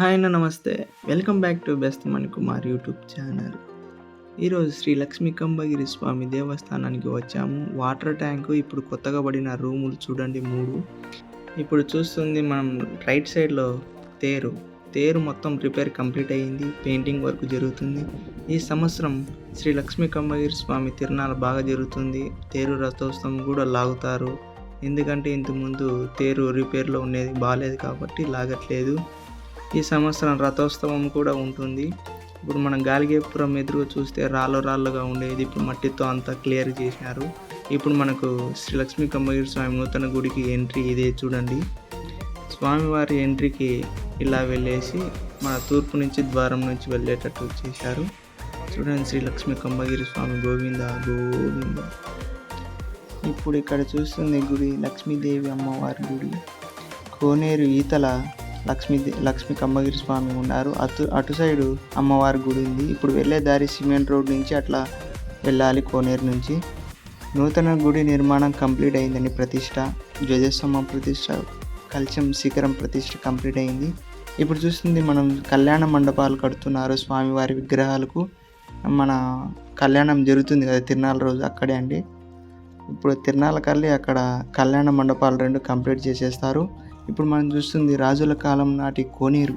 Hi అన్న నమస్తే. Welcome back to best Mani Kumar YouTube channel. ఈరోజు శ్రీ లక్ష్మీ కంబగిరి స్వామి దేవస్థానానికి వచ్చాము. వాటర్ ట్యాంకు ఇప్పుడు కొత్తగా పడిన రూములు చూడండి మూడు. ఇప్పుడు చూస్తుంది మనం రైట్ సైడ్లో తేరు. తేరు మొత్తం రిపేర్ కంప్లీట్ అయ్యింది పెయింటింగ్ వర్క్ జరుగుతుంది. ఈ సంవత్సరం శ్రీ లక్ష్మీ కంబగిరి స్వామి తిరునాళ బాగా జరుగుతుంది. తేరు రథోత్సవం కూడా లాగుతారు. ఎందుకంటే ఇంతకుముందు తేరు రిపేర్లో ఉండేది బాగాలేదు కాబట్టి లాగట్లేదు. ఈ సంవత్సరం రథోత్సవం కూడా ఉంటుంది. ఇప్పుడు మనం గాలిగేపురం ఎదురుగా చూస్తే రాళ్ళు రాళ్ళుగా ఉండేది. ఇప్పుడు మట్టితో అంతా క్లియర్ చేసినారు ఇప్పుడు మనకు శ్రీ లక్ష్మీ కమ్మగిరి స్వామి నూతన గుడికి ఎంట్రీ ఇదే చూడండి. స్వామివారి ఎంట్రీకి ఇలా వెళ్ళేసి మన తూర్పు నుంచి ద్వారం నుంచి వెళ్ళేటట్టు చేశారు చూడండి శ్రీ లక్ష్మీ కంబగిరి స్వామి గోవింద గోవింద. ఇప్పుడు ఇక్కడ చూస్తుంది గుడి లక్ష్మీదేవి అమ్మవారి గుడి. కోనేరు ఈతల లక్ష్మీ లక్ష్మీ కమ్మగిరి స్వామి ఉన్నారు. అటు అటు సైడు అమ్మవారి గుడి ఉంది. ఇప్పుడు వెళ్ళే దారి సిమెంట్ రోడ్ నుంచి అట్లా వెళ్ళాలి కోనేరు నుంచి. నూతన గుడి నిర్మాణం కంప్లీట్ అయిందండి ప్రతిష్ట ధ్వజస్తంభం ప్రతిష్ట కల్చం శిఖరం ప్రతిష్ట కంప్లీట్ అయింది. ఇప్పుడు చూస్తుంది మనం కళ్యాణ మండపాలు కడుతున్నారు స్వామివారి విగ్రహాలకు. మన కళ్యాణం జరుగుతుంది కదా తిరునాళ్ళ రోజు అక్కడే అండి. ఇప్పుడు తిరునాళ్ళకల్లి అక్కడ కళ్యాణ మండపాలు రెండు కంప్లీట్ చేసేస్తారు. ఇప్పుడు మనం చూస్తుంది రాజుల కాలం నాటి కోనేరు.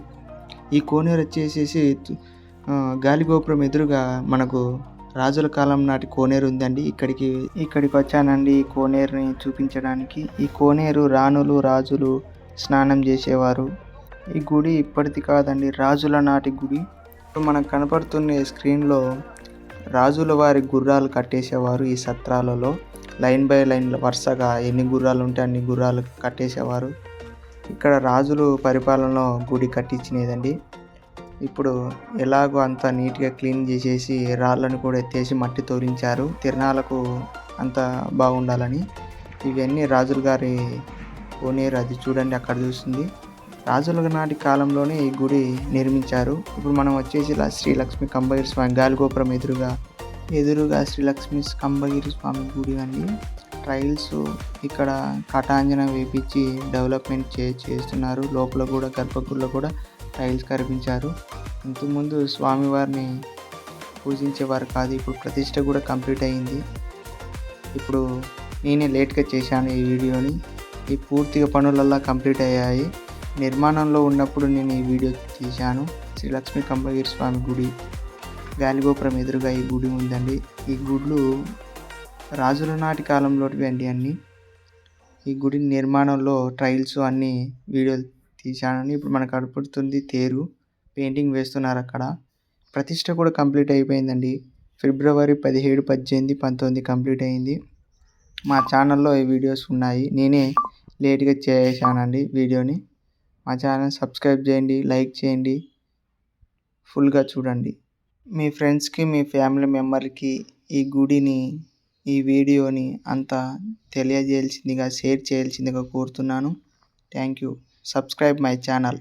ఈ కోనేరు వచ్చేసేసి గాలిగోపురం ఎదురుగా మనకు రాజుల కాలం నాటి కోనేరు ఉందండి. ఇక్కడికి ఇక్కడికి వచ్చానండి ఈ కోనేరుని చూపించడానికి. ఈ కోనేరు రాణులు రాజులు స్నానం చేసేవారు. ఈ గుడి ఇప్పటిది కాదండి రాజుల నాటి గుడి. ఇప్పుడు మనకు కనపడుతున్న స్క్రీన్లో రాజుల వారి గుర్రాలు కట్టేసేవారు ఈ సత్రాలలో. లైన్ బై లైన్ వరుసగా ఎన్ని గుర్రాలు ఉంటే అన్ని గుర్రాలు కట్టేసేవారు. ఇక్కడ రాజులు పరిపాలనలో గుడి కట్టించినదండి. ఇప్పుడు ఎలాగో అంత నీట్గా క్లీన్ చేసేసి రాళ్ళను కూడా ఎత్తేసి మట్టి తోరించారు. తిరణాలకు అంత బాగుండాలని. ఇవన్నీ రాజుల గారి కోనేరు అది చూడండి అక్కడ చూస్తుంది. రాజుల నాటి కాలంలోనే ఈ గుడి నిర్మించారు. ఇప్పుడు మనం వచ్చేసి శ్రీ లక్ష్మీ కంబగిరి స్వామి గాలిగోపురం ఎదురుగా ఎదురుగా శ్రీలక్ష్మి కంబగిరి స్వామి గుడి అండి. ట్రయల్స్ ఇక్కడ కటాంజన వేపించి డెవలప్మెంట్ చే చేస్తున్నారు. లోపల కూడా గర్భగుడిలో కూడా టైల్స్ కనిపించారు. ఇంతకుముందు స్వామివారిని పూజించేవారు కాదు. ఇప్పుడు ప్రతిష్ట కూడా కంప్లీట్ అయింది. ఇప్పుడు నేనే లేట్గా చేశాను ఈ వీడియోని. ఈ పూర్తిగా పనులల్లా కంప్లీట్ అయ్యాయి. నిర్మాణంలో ఉన్నప్పుడు నేను ఈ వీడియో తీశాను. శ్రీ లక్ష్మీ కంబగిరి స్వామి గుడి గాలిగోపురం ఎదురుగా ఈ గుడి ఉందండి. ఈ గుడ్లు రాజుల నాటి కాలంలోటివి అండి అన్నీ ఈ గుడి నిర్మాణంలో ట్రైల్స్ అన్నీ వీడియోలు తీశానని ఇప్పుడు మనకు కనపడుతుంది తేరు. పెయింటింగ్ వేస్తున్నారు అక్కడ. ప్రతిష్ట కూడా కంప్లీట్ అయిపోయిందండి. ఫిబ్రవరి పదిహేడు పద్దెనిమిది పంతొమ్మిది కంప్లీట్ అయింది. మా ఛానల్లో ఈ వీడియోస్ ఉన్నాయి. నేనే లేట్గా చేశానండి వీడియోని. మా ఛానల్ సబ్స్క్రైబ్ చేయండి లైక్ చేయండి ఫుల్గా చూడండి. మీ ఫ్రెండ్స్కి మీ ఫ్యామిలీ మెంబర్కి ఈ గుడిని ఈ వీడియోని అంతా తెలియజేయాల్సిందిగా షేర్ చేయాల్సిందిగా కోరుతున్నాను. Thank you. Subscribe my channel.